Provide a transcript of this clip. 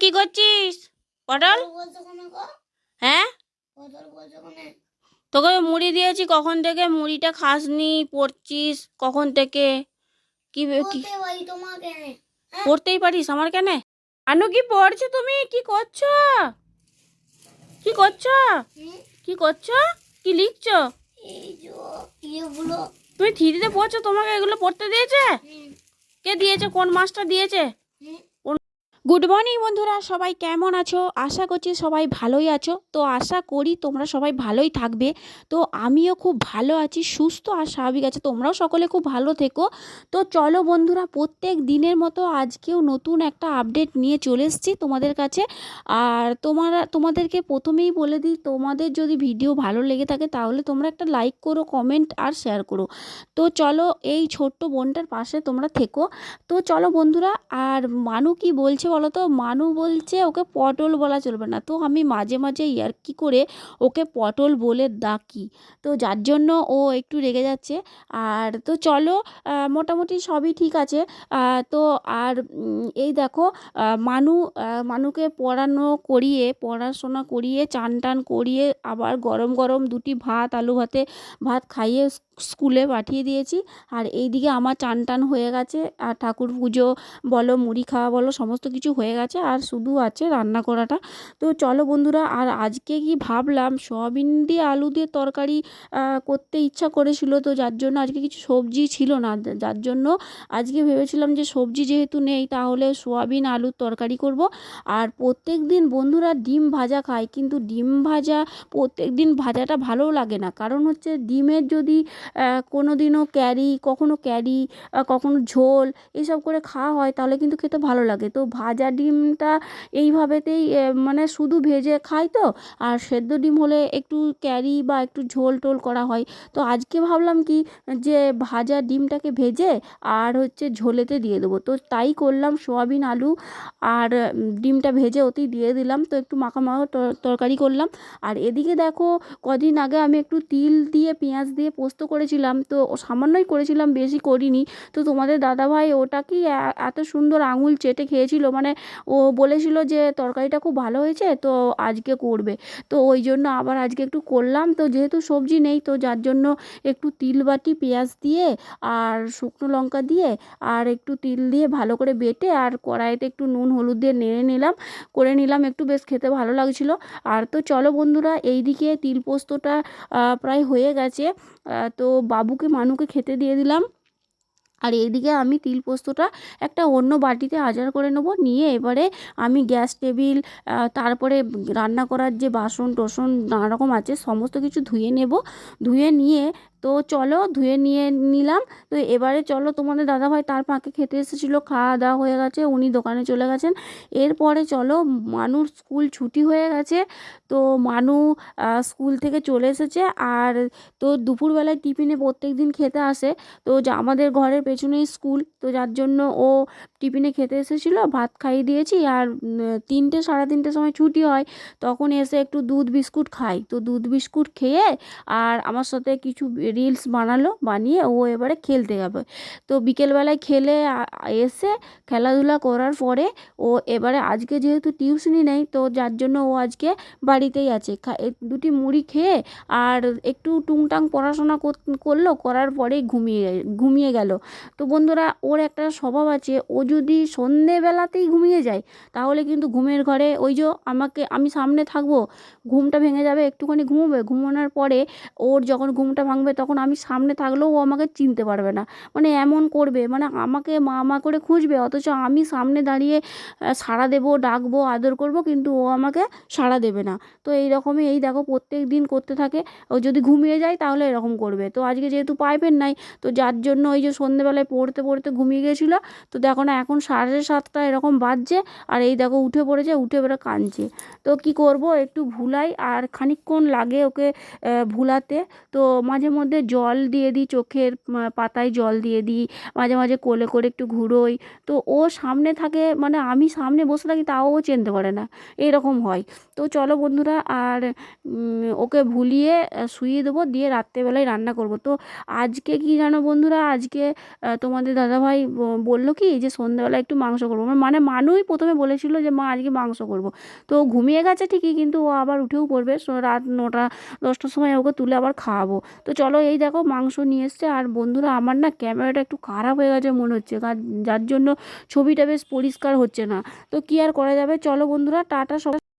কি করছিস? পটল? হ্যাঁ? তোকে মুড়ি দিয়েছি কখন থেকে মুড়িটা খাসনি পড়ছিস কখন থেকে? কি তোমাকে। পড়তেই পারিস আমার কেন? আনু কি পড়ছো তুমি? কি করছ? কি করছ? কি করছ? কি লিখছো? তুমি থ্রিতে পড়ছো তোমাকে এগুলো পড়তে দিয়েছে? কে দিয়েছে? কোন মাস্টার দিয়েছে। গুড মর্নিং বন্ধুরা, সবাই কেমন আছো? আশা করছি সবাই ভালোই আছো। তো আশা করি তোমরা সবাই ভালোই থাকবে। তো আমিও খুব ভালো আছি, সুস্থ আর স্বাভাবিক আছে। তোমরাও সকলে খুব ভালো থেকো। তো চলো বন্ধুরা, প্রত্যেক দিনের মতো আজকেও নতুন একটা আপডেট নিয়ে চলে এসেছি তোমাদের কাছে। আর তোমারা, তোমাদেরকে প্রথমেই বলে দিই, তোমাদের যদি ভিডিও ভালো লেগে থাকে, তাহলে তোমরা একটা লাইক করো কমেন্ট আর শেয়ার করো। তো চলো, এই ছোট্ট বোনটার পাশে তোমরা থেকো। তো চলো বন্ধুরা, আর মানু কি বলছে বলো তো মানু বলছে ওকে পটল বলা চলবে না। তো আমি মাঝে মাঝে ইয়ার্কি করে ওকে পটল বলে ডাকি। তো যার জন্য ও একটু রেগে যাচ্ছে। আর তো চলো মোটামুটি সবই ঠিক আছে। তো আর এই দেখো মানু মানুকে পড়ানো করিয়ে, পড়াশোনা করিয়ে, চান টান করিয়ে আবার গরম গরম দুটি ভাত, আলু ভাতে ভাত খাইয়ে স্কুলে পাঠিয়ে দিয়েছি। আর এইদিকে আমার চান টান হয়ে গেছে। আর ঠাকুর পুজো বলো, মুড়ি খাওয়া বলো, সমস্ত কিছু হয়ে গেছে। আর শুধু আছে রান্না করাটা। তো চলো বন্ধুরা, আর আজকে কি ভাবলাম, সয়াবিন দিয়ে আলু দিয়ে তরকারি করতে ইচ্ছা করেছিল। তো যার জন্য আজকে কিছু সবজি ছিল না। যার জন্য আজকে ভেবেছিলাম যে সবজি যেহেতু নেই, তাহলে সোয়াবিন আলুর তরকারি করব। আর প্রত্যেক দিন বন্ধুরা ডিম ভাজা খায় কিন্তু ডিম ভাজা, প্রত্যেক দিন ভাজাটা ভালোও লাগে না। কারণ হচ্ছে ডিমের যদি কোনো দিনও ক্যারি কখনও ক্যারি কখনও ঝোল এইসব করে খাওয়া হয়, তাহলে কিন্তু খেতে ভালো লাগে। তো ভাজা ডিমটা এইভাবেতেই মানে শুধু ভেজে খাই তো, আর সেদ্ধ ডিম হলে একটু ক্যারি বা একটু ঝোল টোল করা হয়। তো আজকে ভাবলাম কি, যে ভাজা ডিমটাকে ভেজে আর হচ্ছে ঝোলেতে দিয়ে দেবো। তো তাই করলাম সোয়াবিন, আলু আর ডিমটা ভেজে ওতেই দিয়ে দিলাম। তো একটু মাখা মাখা তরকারি করলাম। আর এদিকে দেখো, কদিন আগে আমি একটু তিল দিয়ে, পেঁয়াজ দিয়ে পোস্ত করেছিলাম, তো সামান্যই করেছিলাম, বেশি করিনি। তো তোমাদের দাদাভাই ওটা কি এত সুন্দর আঙুল চেটে খেয়েছিল মানে ও বলেছিল যে তরকারিটা খুব ভালো হয়েছে, তো আজকে করবে। তো ওই জন্য আবার আজকে একটু করলাম, তো যেহেতু সবজি নেই, তো যার জন্য একটু তিল বাটি, পেঁয়াজ দিয়ে আর শুকনো লঙ্কা দিয়ে আর একটু তিল দিয়ে ভালো করে বেটে আর কড়াইতে একটু নুন, হলুদ দিয়ে নেড়ে নিলাম, করে নিলাম, একটু বেশ খেতে ভালো লাগছিল। আর তো চলো বন্ধুরা, এইদিকে তিল পোস্তটা প্রায় হয়ে গেছে। তো বাবুকে, মানুকে খেতে দিয়ে দিলাম। আর এদিকে আমি তিল পোস্তটা একটা অন্য বাটিতে আজার করে নেব। নিয়ে এবারে আমি গ্যাস টেবিল তারপরে রান্না করার যে বাসন টোসন নানা রকম আছে, সমস্ত কিছু ধুয়ে নেব। ধুয়ে নিয়ে তো চলো ধুয়ে নিয়ে নিলাম। তো এবারে চলো তোমাদের দাদাভাই তার ফাঁকে খেতে এসেছিল, খাওয়া দাওয়া হয়ে গেছে, উনি দোকানে চলে গেছেন। এরপরে চলো মানুর স্কুল ছুটি হয়ে গেছে, তো মানু স্কুল থেকে চলে এসেছে। আর তো দুপুরবেলায় টিফিনে প্রত্যেক দিন খেতে আসে, তো আমাদের ঘরের পেছনেই স্কুল, তো যার জন্য ও টিফিনে খেতে এসেছিল, ভাত খাইয়ে দিয়েছি আর তিনটে, সাড়ে তিনটের সময় ছুটি হয়, তখন এসে একটু দুধ বিস্কুট খাই। তো দুধ বিস্কুট খেয়ে আর আমার সাথে কিছু রিলস বানালো, বানিয়ে ও এবারে খেলতে যাবে। তো বিকেলবেলায় খেলে এসে খেলাধুলা করার পরে ও এবারে আজকে যেহেতু টিউশনি নেই, তো যার জন্য ও আজকে বাড়িতেই আছে। দুটি মুড়ি খেয়ে আর একটু টুংটাং পড়াশোনা করল, করার পরেই ঘুমিয়ে ঘুমিয়ে গেল। তো বন্ধুরা, ওর একটা স্বভাব আছে, ও যদি সন্ধেবেলাতেই ঘুমিয়ে যায় তাহলে কিন্তু ঘুমের ঘরে ওই যে আমাকে, আমি সামনে থাকব, ঘুমটা ভেঙে যাবে, একটুখানি ঘুমোবে। ঘুমানোর পরে ওর যখন ঘুমটা ভাঙবে, তখন আমি সামনে থাকলেও ও আমাকে চিনতে পারবে না। মানে এমন করবে মানে আমাকে মা মা করে খুঁজবে, অথচ আমি সামনে দাঁড়িয়ে সাড়া দেবো, ডাকবো, আদর করব, কিন্তু ও আমাকে সাড়া দেবে না। তো এই রকমই এই দেখো প্রত্যেক দিন করতে থাকে। ও যদি ঘুমিয়ে যায়, তাহলে এরকম করবে। তো আজকে যেহেতু পাইপের নাই, তো যার জন্য ওই যে সন্ধেবেলায় পড়তে পড়তে ঘুমিয়ে গেছিল, তো দেখো না এখন সাড়ে সাতটা এরকম বাজছে, আর এই দেখো উঠে পড়েছে, উঠে এবারে কাঁদছে। তো কি করব, একটু ভুলাই, আর খানিকক্ষণ লাগে ওকে ভুলাতে। তো মাঝে মধ্যে জল দিয়ে দিই, চোখের পাতায় জল দিয়ে দিই, মাঝে মাঝে কোলে করে একটু ঘুরোই। তো ও সামনে থাকে মানে আমি সামনে বসে থাকি, তাও ও চিনতে পারে না, এরকম হয়। তো চলো বন্ধুরা, আর ওকে ভুলিয়ে শুইয়ে দেবো, দিয়ে রাত্রেবেলায় রান্না করব। তো আজকে কি জানো বন্ধুরা, আজকে তোমাদের দাদাভাই বলল কি যে সন্ধে সন্ধ্যেবেলা একটু মাংস করব। মানে মানুই প্রথমে বলেছিল যে, মা, আজকে মাংস করব। তো ঘুমিয়ে গেছে ঠিকই, কিন্তু ও আবার উঠেও পড়বে। রাত নটা, দশটার সময় ওকে তুলে আবার খাওয়াবো। তো চলো এই দেখো মাংস নিয়ে এসছে। আর বন্ধুরা, আমার না ক্যামেরাটা একটু খারাপ হয়ে গেছে মনে হচ্ছে। যার জন্য ছবিটা বেশ পরিষ্কার হচ্ছে না। তো কি আর করা যাবে? চলো বন্ধুরা, টাটা, সবাই।